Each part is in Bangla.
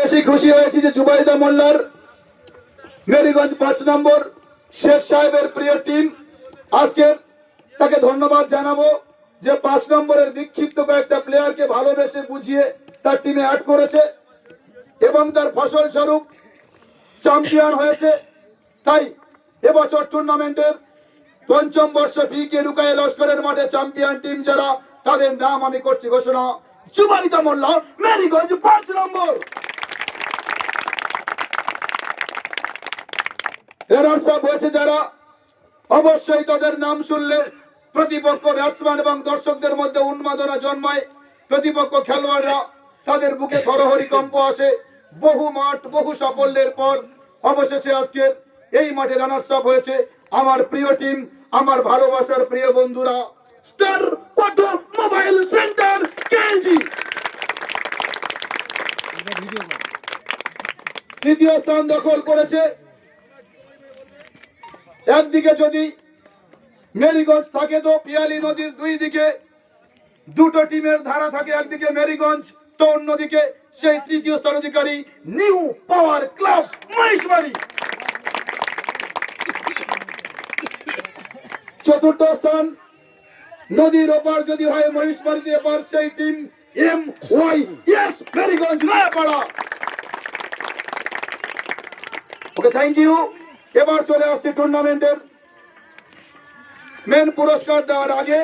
বেশি খুশি হয়েছি যে জুবাইদা মোল্লার মেরিগঞ্জ পাঁচ নম্বর শেখ সাহেবের প্রিয় টিম। আজকে তাকে ধন্যবাদ জানাব যে পাঁচ নম্বরের বিক্ষিপ্ত কয়েকটা প্লেয়ারকে ভালোবেসে বুঝিয়ে তার টিমে অ্যাড করেছে এবং তার ফসল স্বরূপ চ্যাম্পিয়ন হয়েছে। তাই এবছর টুর্নামেন্টের পঞ্চম বর্ষ ফি কে রুকায় লস্করের মাঠে চ্যাম্পিয়ন টিম যারা, তাদের নাম আমি করছি ঘোষণা। জুবাইদা মোল্লা মেরিগঞ্জ পাঁচ নম্বর। রানার্স আপ হয়েছে যারা অবশ্যই তাদের নাম শুনলে প্রতিপক্ষ ব্যাটসম্যান এবং দর্শকদের মধ্যে উন্মাদনা জন্মায়। প্রতিপক্ষ খেলোয়াড়রা তাদের বুকে ধরহরি কম্প আসে। বহু মাঠ, বহু সাফল্যের পর অবশেষে আজকের এই মাঠে রানার্স আপ হয়েছে আমার প্রিয় টিম, আমার ভালোবাসার প্রিয় বন্ধুরা। Star auto mobile centre KG তৃতীয় স্থান দখল করেছে একদিকে যদি মেরিগঞ্জ থাকে তো পিয়ালি নদীর দুই দিকে দুটো টিমের ধারা থাকে, একদিকে মেরিগঞ্জ, তো অন্যদিকে সেই তৃতীয় স্থান অধিকারী নিউ পাওয়ার ক্লাব, মহেশবাড়ি। চতুর্থ স্থান নদীর ওপার যদি হয় মহিষবাড়িতে এপার সেই team M Y S Meriganj Nayapara okay thank you এবার চলে আসছে টুর্নামেন্টের মেন পুরস্কার দেওয়ার আগে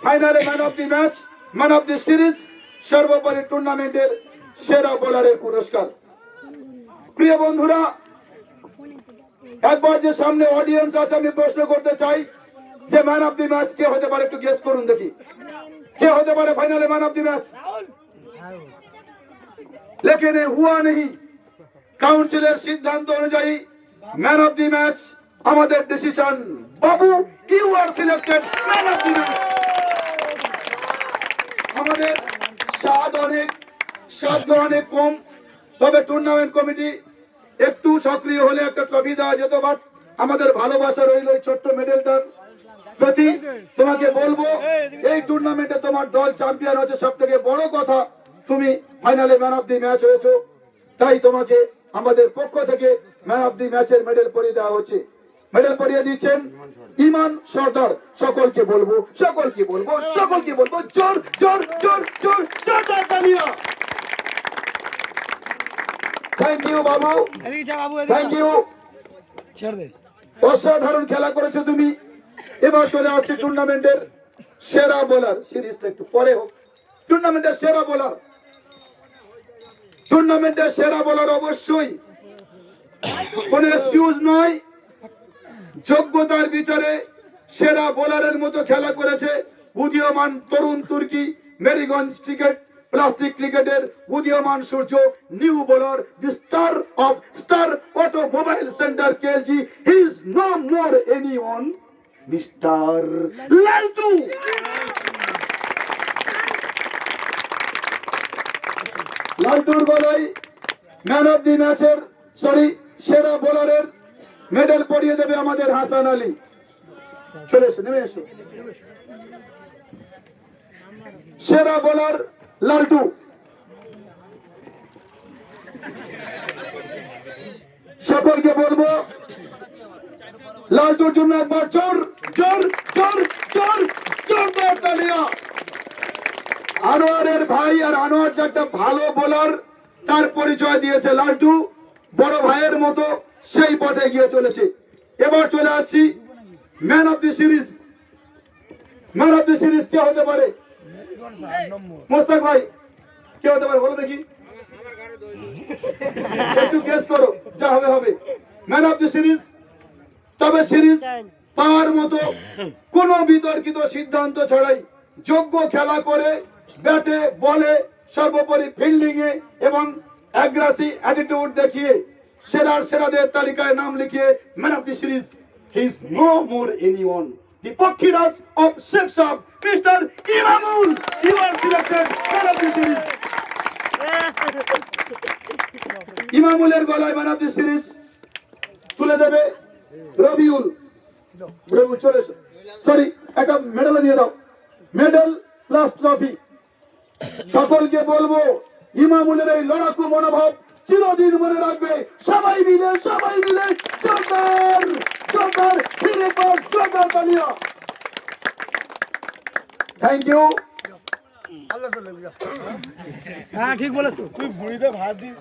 ফাইনালে man of the match man of the series সর্বোপরি টুর্নামেন্টের সেরা বোলারের পুরস্কার। প্রিয় বন্ধুরা, একবার যে সামনে অডিয়েন্স আছে, আমি প্রশ্ন করতে চাই যে ম্যান অফ দি ম্যাচ কে হতে পারে একটু গেস করুন দেখি। কে হতে পারে ফাইনালে ম্যান অফ দি ম্যাচ লেকিন হুয়া নেই। কাউন্সিলের সিদ্ধান্ত অনুযায়ী ম্যান অফ দি ম্যাচ, আমাদের decision Babu you are selected man of the match. আমাদের স্বাদ অনেক সাধ্য অনেক কম, তবে টুর্নামেন্ট কমিটি একটু সক্রিয় হলে একটা ট্রফি দেওয়া যেত বাট আমাদের ভালোবাসা রইল এই ছোট্ট মেডেলটার প্রতি। তোমাকে বলব, এই টুর্নামেন্টে তোমার দল চ্যাম্পিয়ন হচ্ছে। সব থেকে বড় কথা, তুমি ফাইনালে ম্যান অফ দি ম্যাচ হয়েছো, তাই তোমাকে আমাদের পক্ষ থেকে ম্যান অফ দি ম্যাচের মেডেল পরিয়ে দেওয়া হচ্ছে। মেডেল পরিয়ে দিচ্ছেন ইমান সর্দার। সকলকে বলব সকলকে বলব সকলকে বলব জোর জোর জোর জোর জোর তালিয়া থ্যাংক ইউ বাবু। থ্যাংক ইউ ছেড়ে অসাধারণ খেলা করেছ তুমি। এবার চলে আসছে টুর্নামেন্টের সেরা বোলার সিরিজটা একটু পরে হোক। টুর্নামেন্টের সেরা বোলার টুর্নামেন্টের সেরা বোলার অবশ্যই। কোন এক্সকিউজ নয়। যোগ্যতার বিচারে সেরা বোলারের মতো খেলা করেছে উদীয়মান তরুণ তুর্কি মেরিগঞ্জ ক্রিকেট, প্লাস্টিক ক্রিকেটের উদীয়মান সূর্য new bowler the star of star auto mobile centre KLG he's no more any one mister Laltu লালটুর গলায় ম্যান অফ দি ম্যাচের সরি সেরা বোলারের মেডেল পরিয়ে দেবে আমাদের হাসান আলী। চলে এসো, নেমে এসো। সেরা বোলার লালটু। সকলকে বলব, লালটুর জন্য একবার জোর জোর জোর জোর জোর তালিয়া। আনোয়ারের ভাই আর আনোয়ার যে একটা ভালো বোলার তার পরিচয় দিয়েছে লালটু বড় ভাইয়ের মতো সেই পথে গিয়ে চলেছে। এবার চলে আসছি man of the series man of the series কে হতে পারে? মোস্তাক ভাই, কে হতে পারে বলো দেখি। একটু গেস করো, যা হবে হবে। ম্যান অফ দি সিরিজ তবে সিরিজ পাওয়ার মতো কোনো বিতর্কিত সিদ্ধান্ত ছাড়াই যোগ্য খেলা করে ব্যাটে, বলে, সর্বোপরি ফিল্ডিং এ এবং অ্যাগ্রাসি অ্যাটিটিউড দেখিয়ে সেরার সেরাদের তালিকায় নাম লিখিয়ে man of the series he is no more anyone the পক্ষীরাজ of Sheikh Shah mister Imamul you are selected man of the series ইমামুলের গলায় ম্যান অফ দি সিরিজ তুলে দেবে রবিউল। রবিউল চলে সরি একটা মেডেল দিয়ে দাও। মেডেল প্লাস ট্রফি সকলকে বলব ইমামুলের এই লড়াকু মনোভাব চিরদিন মনে রাখবে। সবাই মিলে সবাই মিলে সরকার সরকার ফিরে সরকার তালিয়া থ্যাংক ইউ হ্যাঁ ঠিক বলেছ। তুই বুড়িতে ভাত দিস।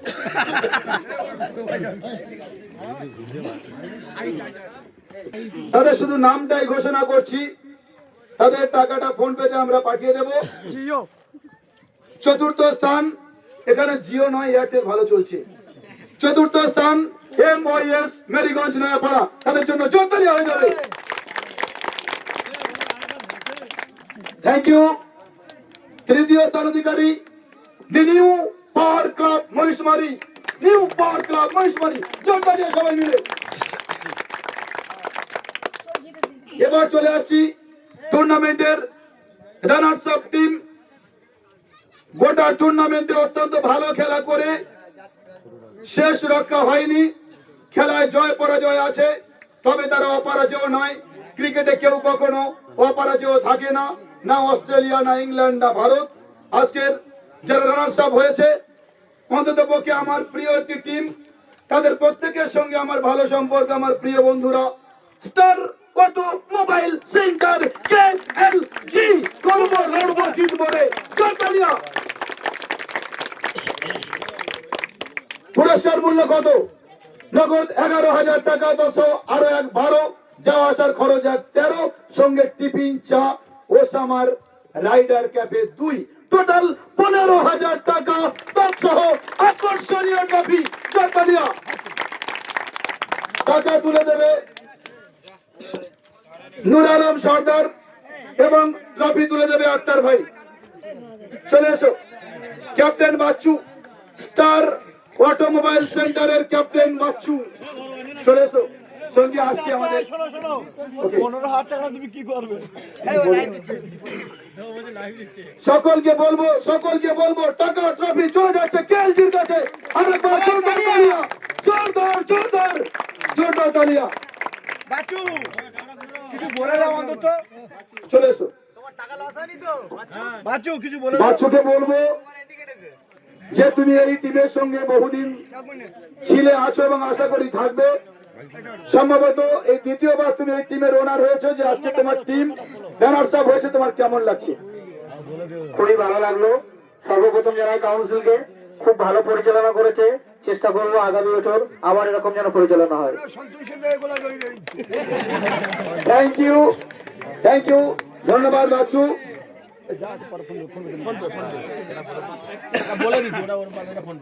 তাদের শুধু নামটাই ঘোষণা করছি। তাদের টাকাটা ফোন পেতে আমরা পাঠিয়ে দেবো। জিও। চতুর্থ স্থান, এখানে জিও নয়, এয়ারটেল ভালো চলছে। চতুর্থ স্থান M Y S Meriganj, Nayapara. তাদের জন্য জোরদারি হয়ে যাবে। থ্যাংক ইউ তৃতীয় স্থান অধিকারী the new power club Mohishmari new power club Mohishmari jotedari সবাই মিলে। এবার চলে আসছি টুর্নামেন্টের রানার্স আপ টিম গোটা টুর্নামেন্টে অত্যন্ত ভালো খেলা করে শেষ রক্ষা হয়নি। খেলায় জয় পরাজয় আছে, তবে তারা অপরাজয় নয়। ক্রিকেটে কেউ কখনো অপরাজয় থাকে না না অস্ট্রেলিয়া, না ইংল্যান্ড, না ভারত। আজকের যারা রানার্স আপ হয়েছে, অন্তত পক্ষে আমার প্রিয় একটি টিম তাদের প্রত্যেকের সঙ্গে আমার ভালো সম্পর্ক, আমার প্রিয় বন্ধুরা star auto mobile centre K L G? করব লড়বো জিতবো রে কাতালিয়া পুরস্কার মূল্য কত? নগদ এগারো হাজার টাকা, দশ, আরও এক, বারো। যাওয়া আসার খরচ এক, তেরো। সঙ্গে টিফিন, চা ওসামার রাইডার ক্যাফে দুই। টোটাল পনেরো হাজার টাকা তৎসহ আকর্ষণীয় ট্রফি চট্টালিয়া টাকা তুলে দেবে নুর আলম সর্দার এবং ট্রফি তুলে দেবে আক্তার ভাই। চলে এসো। ক্যাপ্টেন বাচ্চু স্টার অটোমোবাইল সেন্টারের ক্যাপ্টেন বাচ্চু। চলে এসো। সঙ্গে আসছে আমাদের। শোনো Okay. পনেরো হাজার টাকা তুমি কি করবে? সকলকে বলব সকলকে বলব টাকা ট্রফি চলে যাচ্ছে কেএলজির কাছে। আরেকবার জোরদার তালিয়া জোরদার জোরদার। জোরদার তালিয়া বাচু কিছু বলে দাও অন্তত। চলে এসো। বাচু। কিছু বলে দাও। বাচ্চুকে বলব যে তুমি এই টিমের সঙ্গে বহুদিন ছিলে আছো এবং আশা করি থাকবে। সম্ভবত এই দ্বিতীয়বার তুমি এই টিমের ওনার হয়েছে যে আজকে তোমার টিম রানার্স আপ হয়েছে। তোমার কেমন লাগছে? খুবই ভালো লাগল। সর্বপ্রথম জানাই কাউন্সিলকে খুব ভালো পরিচালনা করেছে চেষ্টা করব আগামী বছর আবার এরকম যেন পরিচালনা হয়। থ্যাংক ইউ থ্যাংক ইউ ধন্যবাদ বাচ্চু। বলে দিচ্ছি ওটা ওর পাশে ফোন